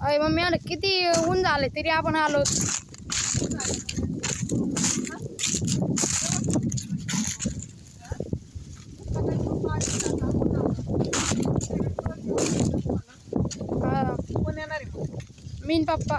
अय मम्मी आलं किती ऊन झाले तरी आपण आलो. हा? मीन पप्पा.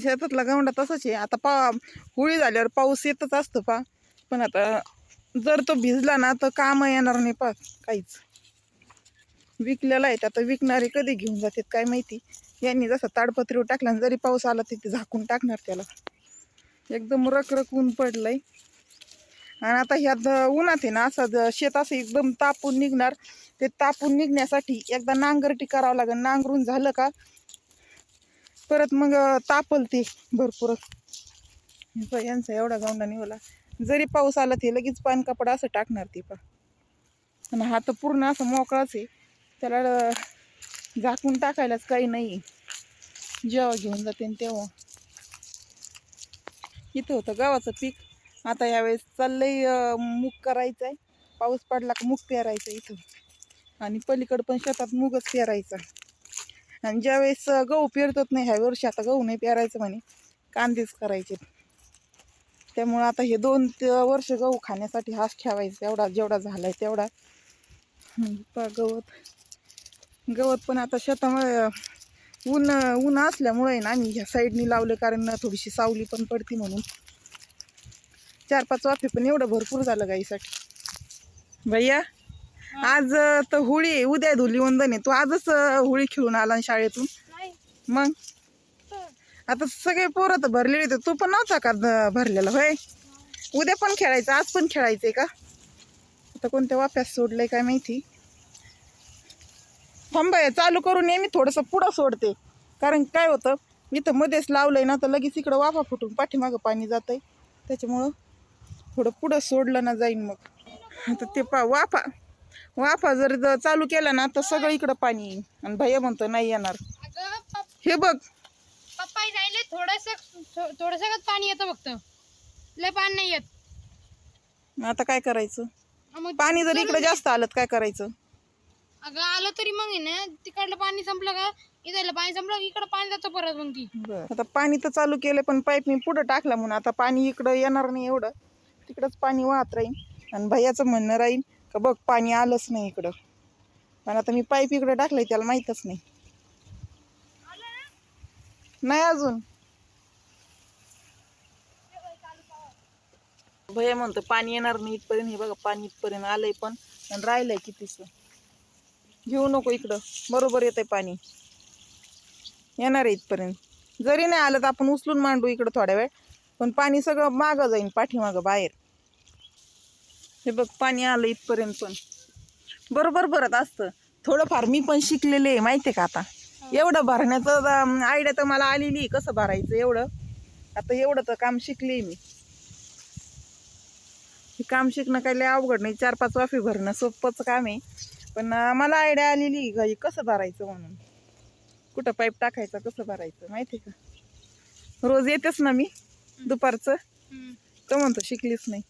शेतातला गवंडा तसाच आहे. आता पा होळी झाल्यावर पाऊस येतच असतो पा. पण आता जर तो भिजला ना तर काम येणार नाही पा काहीच. विकलेला आहे आता विकणारे कधी घेऊन जातात काय माहिती? यांनी जसं ताडपत्रीवर टाकला आणि जरी पाऊस आला तिथे झाकून टाकणार त्याला. एकदम रखरख ऊन पडलंय. आणि आता ह्यात उन्हात आहे ना असं शेत असं एकदम तापून निघणार. ते तापून निघण्यासाठी एकदा नांगरटी करावं लागेल. नांगरून झालं का परत मग तापल ते भरपूर. यांचा एवढा गावंडा निवला जरी पाऊस आला ते लगेच पान कपडा असं टाकणार ते पा आणि हा तर पूर्ण असं मोकळाच आहे. त्याला झाकून टाकायलाच काही नाही. जेव्हा घेऊन जाते तेव्हा. इथं होतं गावाचं पीक. आता यावेळेस चाललंय मूग करायचं आहे पाऊस पडला का मूग पेरायचं इथं. आणि पलीकडं पण शेतात मूगच पेरायचा. आणि ज्यावेळेस गहू पेरतात नाही ह्या वर्षी आता गहू नाही पेरायचं म्हणे कांदेच करायचे. त्यामुळं आता हे दोन वर्ष गहू खाण्यासाठी हाच ठेवायचा एवढा जेवढा झालाय तेवढा. गवत. गवत पण आता शेतामुळे ऊन ऊन असल्यामुळे ना आम्ही ह्या साईडनी लावलं कारण थोडीशी सावली पण पडती म्हणून. चार पाच वाफे पण एवढं भरपूर झालं गाईसाठी. भैया? आज तर होळी आहे. उद्या धुली वंदन आहे. तू आजच होळी खेळून आला ना शाळेतून. मग? आता सगळे पोरं तर भरलेले होते तू पण नव्हता का भरलेला? होय? उद्या पण खेळायचं. आज पण खेळायचंय का? आता कोणत्या वाफ्यात सोडलंय काय माहिती? थांबाय चालू करून ये. मी थोडंसं पुढं सोडते. कारण काय होतं मी तर मध्येच लावलंय ना तर लगेच इकडं वाफा फुटून पाठीमागं पाणी जातंय. त्याच्यामुळं थोडं पुढं सोडलं ना जाईन मग. आता ते पा वाफा वाफा जर चालू केला ना तर सगळं इकडं पाणी येईल. आणि भैया म्हणतो नाही येणार. हे बघ. पप्पा राहिले थोडस थोडस पाणी येतं फक्त. लय पाणी नाही येत. आता काय करायचं? पाणी जर इकडे जास्त आलं काय करायचं? अगं आलं तरी मग ना तिकडलं पाणी संपलं का? इथलं पाणी संपलं इकडं पाणी जातं परत मग ती. आता पाणी तर चालू केलं पण पाईप मी पुढं टाकला म्हणून. आता पाणी इकडं येणार नाही एवढं. तिकडंच पाणी वाहत राहील आणि भैयाचं म्हणणं राहील का बघ पाणी आलंच नाही इकडं. पण आता मी पाईप इकडं टाकलंय त्याला माहीतच नाही. नाही अजून. भैया म्हणतो पाणी येणार नाही इथपर्यंत. हे बघा पाणी इथपर्यंत आलंय पण. आणि राहिलंय कितीच घेऊ नको इकडं. बरोबर येतंय पाणी. येणार आहे इथपर्यंत. जरी नाही आलं तर आपण उचलून मांडू इकडं थोड्या वेळ. पण पाणी सगळं मागं जाईन पाठीमागं बाहेर. हे बघ पाणी आलं इथपर्यंत पण. बरोबर भरत असतं. थोडंफार मी पण शिकलेले आहे माहिती आहे का आता? एवढं भरण्याचं आयडिया तर मला आलेली कसं भरायचं एवढं? आता एवढं तर काम शिकले मी. हे काम शिकणं काही लय अवघड नाही. चार पाच वाफे भरणं सोपंच काम आहे. पण मला आयडिया आलेली हे कसं भरायचं म्हणून? कुठं पाईप टाकायचा कसं भरायचं माहिती आहे का? रोज येतेच ना मी दुपारचं? तो म्हणतो शिकलीच नाही?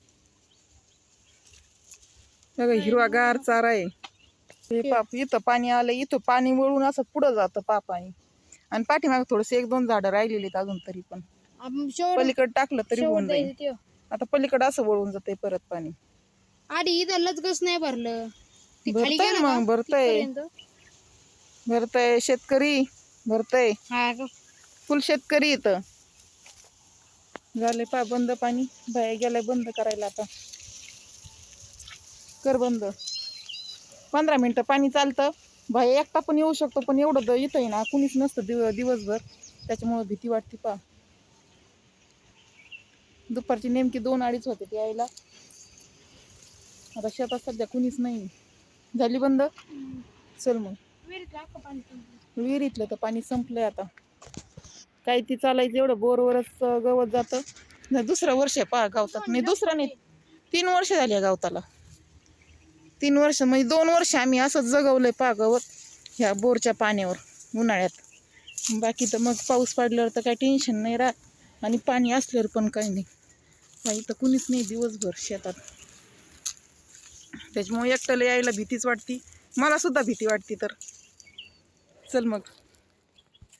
हिरवागार चारा आहे. हे पाप इथं पाणी आलं इथं पाणी वळून असं पुढं जातं पापानी. आणि पाठीमागे थोडस एक दोन झाडं राहिलेली अजून तरी पण. पलीकडे टाकलं तरी होऊन जाईल. आता पलीकडे असं वळून जाते परत पाणी. आधी इथं लचकच नाही भरलं. भरतंय मग भरतंय. भरतय शेतकरी भरतय. हा? फुल शेतकरी इथं. झाले पा बंद पाणी. बाया गेलाय बंद करायला आता. कर बंद. पंधरा मिनटं पाणी चालतं. बाई एकटा पण येऊ शकतो पण एवढं द येतंय ना कुणीच नसतं दिव दिवसभर. त्याच्यामुळं भीती वाटते पा दुपारची नेमकी दोन अडीच होते ती यायला. आता शेतात सध्या कुणीच नाही. झाली बंद? चल मग. विहिरीत विहिरीतलं तर पाणी संपलंय आता. काही ती चालायचं एवढं बोरवरच गवत जातं. नाही दुसरं वर्ष आहे पहा गावतात. नाही दुसरं नाही. तीन वर्ष झाली गावताला. तीन वर्ष म्हणजे दोन वर्ष आम्ही असंच जगवलंय पागावर गवत ह्या बोरच्या पाण्यावर उन्हाळ्यात. बाकी तर मग पाऊस पडल्यावर तर काही टेन्शन नाही राहत. आणि पाणी असल्यावर पण काही नाही. काही तर कुणीच नाही दिवसभर शेतात. त्याच्यामुळे एकट्याला यायला भीतीच वाटती. मला सुद्धा भीती वाटते तर. चल मग.